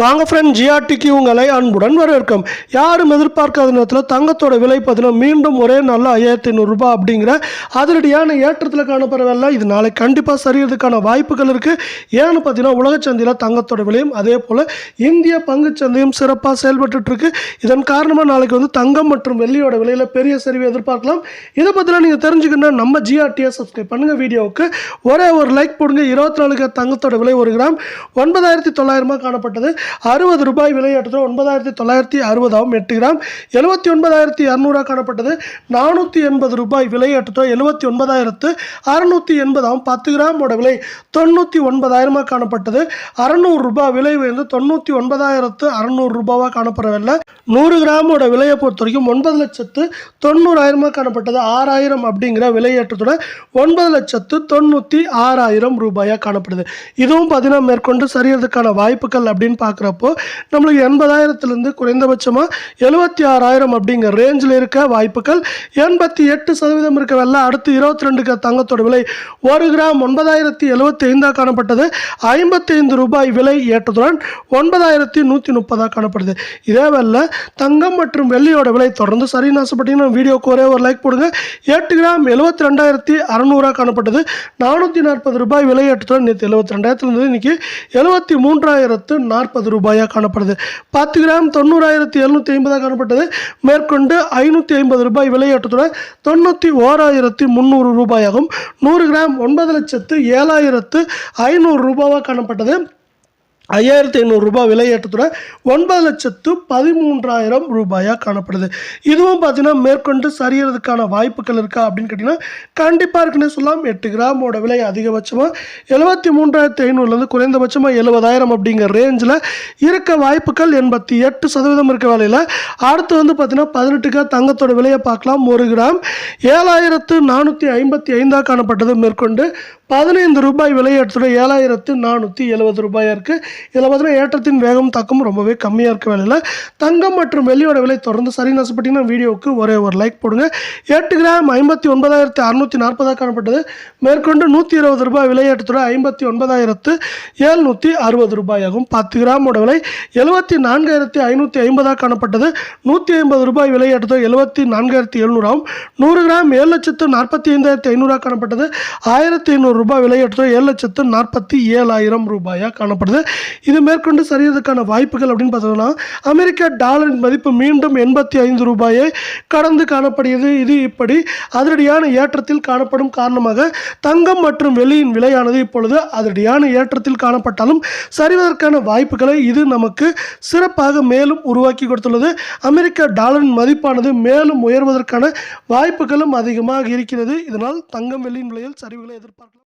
வாங்க ஃப்ரெண்ட் ஜிஆர்டிக்கு உங்களை அன்புடன் வரவேற்கும். யாரும் எதிர்பார்க்காத நேரத்தில் தங்கத்தோட விலை பார்த்தீங்கன்னா மீண்டும் ஒரே நல்ல ஐயாயிரத்தி ஐநூறுரூபா அப்படிங்கிற அதிரடியான ஏற்றத்தில் காணப்படவில்லை. இது நாளைக்கு கண்டிப்பாக சரியறதுக்கான வாய்ப்புகள் இருக்குது ஏன்னு பார்த்தீங்கன்னா உலக சந்தையில் தங்கத்தோட விலையும் அதே போல் இந்திய பங்குச் சந்தையும் சிறப்பாக செயல்பட்டுருக்கு இதன் காரணமாக நாளைக்கு வந்து தங்கம் மற்றும் வெள்ளியோட விலையில் பெரிய சரிவை எதிர்பார்க்கலாம். இதை பற்றிலாம் நீங்கள் தெரிஞ்சுக்கணும்னா நம்ம ஜிஆர்டியை சப்ஸ்கிரைப் பண்ணுங்கள் வீடியோவுக்கு. ஒரே ஒரு லைக் போடுங்க. இருபத்தி நாலுக்கு தங்கத்தோட விலை ஒரு கிராம். ஒன்பதாயிரத்தி தொள்ளாயிரமாக காணப்பட்டது. அறுபது ரூபாய் விலையேற்றத்தில் ஒன்பதாயிரத்தி தொள்ளாயிரத்தி அறுபதாகவும் எட்டு கிராம் எழுபத்தி ஒன்பதாயிரத்தி இரநூறாக காணப்பட்டது. நானூற்றி எண்பது ரூபாய் விலையேற்றத்தில் எழுபத்தி ஒன்பதாயிரத்து அறுநூற்றி எண்பதாகவும் பத்து கிராமோட விலை தொண்ணூற்றி ஒன்பதாயிரமாக காணப்பட்டது. அறநூறு ரூபாய் விலை உயர்ந்து தொண்ணூற்றி ஒன்பதாயிரத்து அறநூறு ரூபாவாக காணப்படவில்லை. நூறு கிராமோட விலையை பொறுத்த வரைக்கும் ஒன்பது லட்சத்து தொண்ணூறாயிரமாக காணப்பட்டது. ஆறாயிரம் அப்படிங்கிற விலையேற்றத்தோட ஒன்பது லட்சத்து தொண்ணூற்றி ஆறாயிரம் ரூபாயாக காணப்படுது. இதுவும் பார்த்தீங்கன்னா மேற்கொண்டு சரியறதுக்கான வாய்ப்புகள் அப்படின்னு பார்க்க பார்க்குறப்போ நம்மளுக்கு எண்பதாயிரத்துலேருந்து குறைந்தபட்சமாக எழுபத்தி ஆறாயிரம் அப்படிங்கிற ரேஞ்சில் இருக்க வாய்ப்புகள். எண்பத்தி எட்டு சதவீதம் இருக்க வெள்ள அடுத்து இருபத்தி ரெண்டுக்கு தங்கத்தோட விலை ஒரு கிராம் ஒன்பதாயிரத்தி எழுபத்தி ஐந்தாக காணப்பட்டது ஐம்பத்தைந்து ரூபாய் விலை ஏற்றத்துடன் ஒன்பதாயிரத்தி நூற்றி முப்பதாக காணப்படுது. இதே வேலை தங்கம் மற்றும் வெள்ளியோட விலை தொடர்ந்து சரின்னு ஆசைப்பட்டீங்கன்னா வீடியோக்கு ஒரே ஒரு லைக் போடுங்க. எட்டு கிராம் எழுபத்தி ரெண்டாயிரத்தி அறநூறாக காணப்பட்டது. நானூற்றி நாற்பது ரூபாய் விலை ஏற்றத்துடன் நேற்று எழுபத்தி ரெண்டாயிரத்துல இன்னைக்கு எழுபத்தி மூன்றாயிரத்து நாற்பது ரூபாயாக காணப்படுது. பத்து கிராம் தொண்ணூறாயிரத்தி எழுநூற்றி ஐம்பதாக காணப்பட்டது. மேற்கொண்டு ஐநூற்றி ஐம்பது ரூபாய் விலையேற்றத்துடன் தொண்ணூற்றி ஓராயிரத்தி முந்நூறு ரூபாயாகும். நூறு கிராம் ஒன்பது லட்சத்து ஏழாயிரத்து ஐநூறு ரூபாவாக காணப்பட்டது. ஐயாயிரத்தி ஐநூறுரூபா விலையேற்றத்துடன் ஒன்பது லட்சத்து பதிமூன்றாயிரம் ரூபாயாக காணப்படுது. இதுவும் பார்த்தீங்கன்னா மேற்கொண்டு சரியறதுக்கான வாய்ப்புகள் இருக்கா அப்படின்னு கேட்டிங்கன்னா கண்டிப்பாக இருக்குன்னே சொல்லலாம். எட்டு கிராமோட விலை அதிகபட்சமாக எழுபத்தி மூன்றாயிரத்தி ஐநூறுலேருந்து குறைந்தபட்சமாக எழுபதாயிரம் அப்படிங்கிற ரேஞ்சில் இருக்க வாய்ப்புகள் எண்பத்தி எட்டு சதவீதம் இருக்க வேலையில். அடுத்து வந்து பார்த்தீங்கன்னா பதினெட்டுக்கா தங்கத்தோட விலையை பார்க்கலாம். ஒரு கிராம் ஏழாயிரத்து நானூற்றி ஐம்பத்தி ஐந்தாக காணப்பட்டது மேற்கொண்டு பதினைந்து ரூபாய் விலையேற்றத்தோட ஏழாயிரத்து நானூற்றி எழுபது ரூபாயாக இருக்குது இதில் பார்த்தீங்கன்னா ஏற்றத்தின் வேகம் தாக்கம் ரொம்பவே கம்மியாக இருக்க வேலையில். தங்கம் மற்றும் வெள்ளியோட விலை தொடர்ந்து சரின்னு ஆசைப்பட்டீங்கன்னா வீடியோவுக்கு ஒரே ஒரு லைக் போடுங்க. எட்டு கிராம் ஐம்பத்தி ஒன்பதாயிரத்தி அறுநூற்றி நாற்பதாக காணப்பட்டது. மேற்கொண்டு நூற்றி இருபது ரூபாய் விலையேற்றத்தோட ஐம்பத்தி ஒன்பதாயிரத்து ஏழ்நூற்றி அறுபது ரூபாயாகும் பத்து கிராமோட விலை எழுபத்தி நான்காயிரத்தி ஐநூற்றி ஐம்பதாக காணப்பட்டது. நூற்றி ஐம்பது ரூபாய் விலையேற்றத்தோட எழுபத்தி நான்காயிரத்தி எழுநூறாகும் நூறு கிராம் ஏழு லட்சத்து நாற்பத்தி ஐந்தாயிரத்தி ஐநூறாக காணப்பட்டது. ஆயிரத்தி ஐநூறு ரூபாய் விலையற்ற ஏழு லட்சத்து நாற்பத்தி ஏழாயிரம் ரூபாயாக காணப்படுது. இது மேற்கொண்டு சரியதுக்கான வாய்ப்புகள் அப்படின்னு பார்த்தோம்னா அமெரிக்க டாலரின் மதிப்பு மீண்டும் எண்பத்தி ஐந்து ரூபாயை கடந்து காணப்படுகிறது. இது இப்படி அதிரடியான ஏற்றத்தில் காணப்படும் காரணமாக தங்கம் மற்றும் வெள்ளியின் விலையானது இப்பொழுது அதிரடியான ஏற்றத்தில் காணப்பட்டாலும் சரிவதற்கான வாய்ப்புகளை இது நமக்கு சிறப்பாக மேலும் உருவாக்கி கொடுத்துள்ளது. அமெரிக்க டாலரின் மதிப்பானது மேலும் உயர்வதற்கான வாய்ப்புகளும் அதிகமாக இருக்கிறது. இதனால் தங்கம் வெள்ளியின் விலையில் சரிவுகளை எதிர்பார்க்கலாம்.